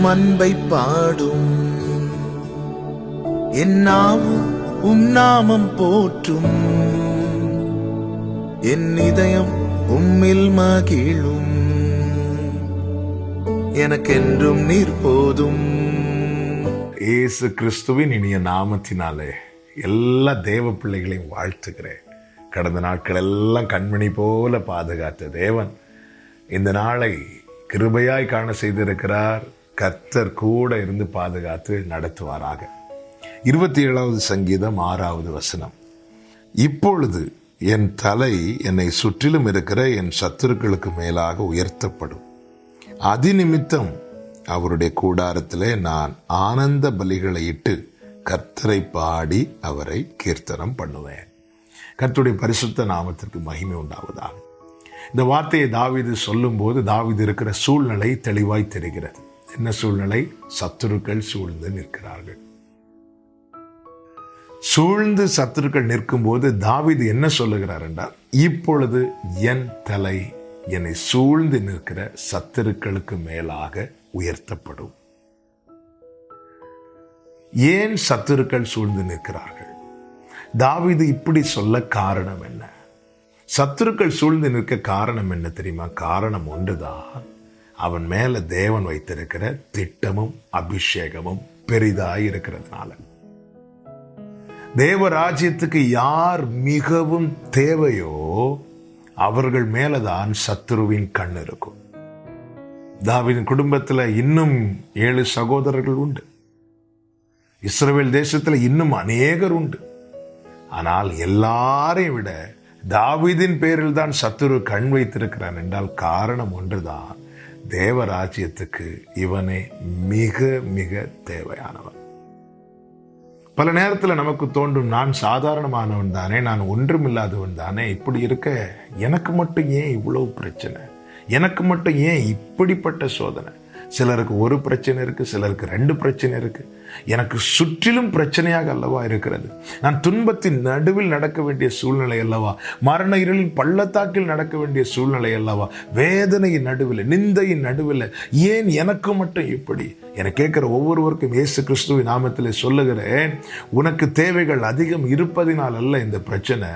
உம் அன்பை பாடும். என்னாவும் உம் நாமம் போற்றும். என் இதயம் உம்மில் மகிழும். எனக்கென்றும் நீர் போதும். இயேசு கிறிஸ்துவின் இனிய நாமத்தினாலே எல்லா தேவ பிள்ளைகளையும் வாழ்த்துகிறேன். கடந்த நாட்கள் எல்லாம் கண்மணி போல பாதுகாத்த தேவன் இந்த நாளை கிருபையாய் காண செய்திருக்கிறார். கர்த்தர் கூட இருந்து பாதுகாத்து நடத்துவாராக. இருபத்தி ஏழாவது சங்கீதம் ஆறாவது வசனம். இப்பொழுது என் தலை என்னை சுற்றிலும் இருக்கிற என் சத்துருக்களுக்கு மேலாக உயர்த்தப்படும். அதிநிமித்தம் அவருடைய கூடாரத்திலே நான் ஆனந்த பலிகளை இட்டு கர்த்தரை பாடி அவரை கீர்த்தனம் பண்ணுவேன். கர்த்தருடைய பரிசுத்த நாமத்திற்கு மகிமை உண்டாவதாக. இந்த வார்த்தையை தாவிது சொல்லும்போது தாவிது இருக்கிற சூழ்நிலை தெளிவாய் தெரிகிறது. என்ன சூழ்நிலை? சத்துருக்கள் சூழ்ந்து நிற்கிறார்கள். சூழ்ந்து சத்துருக்கள் நிற்கும்போது தாவீது என்ன சொல்லுகிறார் என்றால் இப்பொழுது என் தலை என்னை சூழ்ந்து நிற்கிற சத்துருக்களுக்கு மேலாக உயர்த்தப்படும். ஏன் சத்துருக்கள் சூழ்ந்து நிற்கிறார்கள்? தாவிது இப்படி சொல்ல காரணம் என்ன? சத்துருக்கள் சூழ்ந்து நிற்க காரணம் என்ன தெரியுமா? காரணம் ஒன்றுதான். அவன் மேல தேவன் வைத்திருக்கிற திட்டமும் அபிஷேகமும் பெரிதாய் இருக்கிறதுனால. தேவராஜ்யத்துக்கு யார் மிகவும் தேவையோ அவர்கள் மேலதான் சத்ருவின் கண் இருக்கும். தாவின் குடும்பத்தில் இன்னும் ஏழு சகோதரர்கள் உண்டு. இஸ்ரேல் தேசத்தில் இன்னும் அநேகர் உண்டு. ஆனால் எல்லாரையும் விட தாவிதின் பேரில் தான் சத்துரு கண் வைத்திருக்கிறான் என்றால் காரணம் ஒன்றுதான். தேவராஜ்யத்துக்கு இவனே மிக மிக தேவையானவன். பல நேரத்தில் நமக்கு தோன்றும் நான் சாதாரணமானவன் தானே நான் ஒன்றுமில்லாதவன் தானே இப்படி இருக்க எனக்கு மட்டும் ஏன் இவ்வளவு பிரச்சனை? எனக்கு மட்டும் ஏன் இப்படிப்பட்ட சோதனை? சிலருக்கு ஒரு பிரச்சனை இருக்குது சிலருக்கு ரெண்டு பிரச்சனை இருக்குது எனக்கு சுற்றிலும் பிரச்சனையாக அல்லவா இருக்கிறது. நான் துன்பத்தின் நடுவில் நடக்க வேண்டிய சூழ்நிலை அல்லவா? மரண இருளின் பள்ளத்தாக்கில் நடக்க வேண்டிய சூழ்நிலை அல்லவா? வேதனையின் நடுவில் நிந்தையின் நடுவில். ஏன் எனக்கு மட்டும் இப்படி? என கேட்குற ஒவ்வொருவருக்கும் இயேசு கிறிஸ்துவின் நாமத்தில் சொல்லுகிறேன் உனக்கு தேவைகள் அதிகம் இருப்பதினால் அல்ல இந்த பிரச்சனை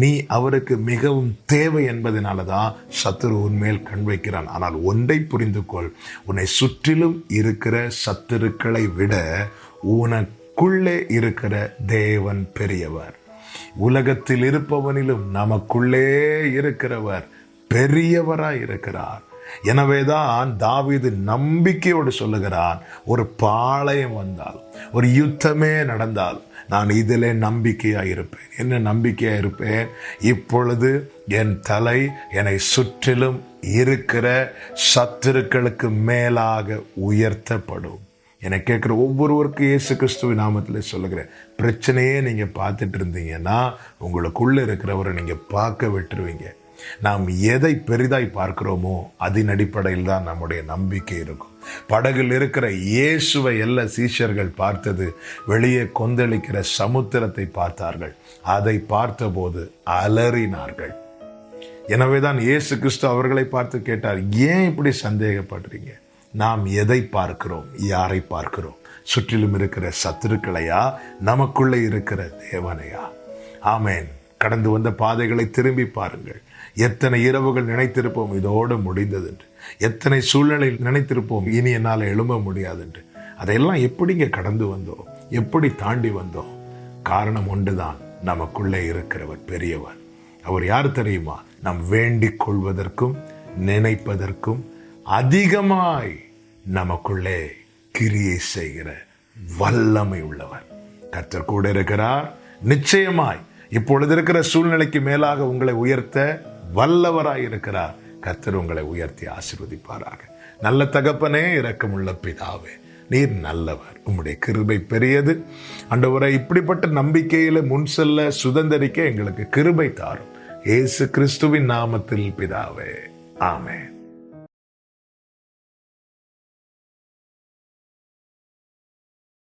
நீ அவருக்கு மிகவும் தேவை என்பதனால தான் சத்துரு உன்மேல் கண் வைக்கிறான். ஆனால் ஒன்றை புரிந்து கொள் உன்னை சுற்றிலும் இருக்கிற சத்துருக்களை விட உனக்குள்ளே இருக்கிற தேவன் பெரியவர். உலகத்தில் இருப்பவனிலும் நமக்குள்ளே இருக்கிறவர் பெரியவராய் இருக்கிறார். எனவேதான் தாவீது நம்பிக்கையோடு சொல்லுகிறான் ஒரு பாளையம் வந்தால் ஒரு யுத்தமே நடந்தால் நான் இதிலே நம்பிக்கையா இருப்பேன். என்ன நம்பிக்கையா இருப்பேன்? இப்பொழுது என் தலை என்னை சுற்றிலும் இருக்கிற சத்துருக்களுக்கு மேலாக உயர்த்தப்படும். என்னை கேட்குற ஒவ்வொருவருக்கும் இயேசு கிறிஸ்துவின் நாமத்தில் சொல்லுகிறேன் பிரச்சனையே நீங்கள் பார்த்துட்டு இருந்தீங்கன்னா உங்களுக்குள்ளே இருக்கிறவரை நீங்கள் பார்க்க விட்டுருவீங்க. நாம் எதை பெரிதாய் பார்க்கிறோமோ அதன் அடிப்படையில் தான் நம்முடைய நம்பிக்கை இருக்கும். படகில் இருக்கிற இயேசுவை எல்லா சீஷர்கள் பார்த்தது வெளியே கொந்தளிக்கிற சமுத்திரத்தை பார்த்தார்கள். அதை பார்த்தபோது அலறினார்கள். எனவே தான் இயேசு கிறிஸ்து அவர்களை பார்த்து கேட்டார் ஏன் இப்படி சந்தேகப்படுறீங்க? நாம் எதை பார்க்கிறோம்? யாரை பார்க்கிறோம்? சுற்றிலும் இருக்கிற சத்துருக்களையா? நமக்குள்ளே இருக்கிற தேவனையா? ஆமேன். கடந்து வந்த பாதைகளை திரும்பி பாருங்கள். எத்தனை இரவுகள் நினைத்திருப்போம் இதோடு முடிந்தது என்று எத்தனை சூழ்நிலை நினைத்திருப்போம் இனி என்னால் எழும்ப முடியாது என்று அதையெல்லாம் எப்படிங்க கடந்து வந்தோம்? எப்படி தாண்டி வந்தோம்? காரணம் ஒன்றுதான் நமக்குள்ளே இருக்கிறவர் பெரியவர். அவர் யார் தெரியுமா? நாம் வேண்டிக் கொள்வதற்கும் நினைப்பதற்கும் அதிகமாய் நமக்குள்ளே கிரியை செய்கிற வல்லமை உள்ளவர். கர்த்தர் கூட இருக்கிறார். நிச்சயமாய் இப்பொழுது இருக்கிற சூழ்நிலைக்கு மேலாக உங்களை உயர்த்த வல்லவராய் இருக்கிறார். கர்த்தர் உங்களை உயர்த்தி ஆசிர்வதிப்பாராக. நல்ல தகப்பனே இரக்கமுள்ள பிதாவே நீர் நல்லவர். உம்முடைய கிருபை பெரியது. அண்டவரை இப்படிப்பட்ட நம்பிக்கையில முன் செல்ல சுதந்திரிக்க எங்களுக்கு கிருபை தாரும். இயேசு கிறிஸ்துவின் நாமத்தில் பிதாவே. ஆமென்.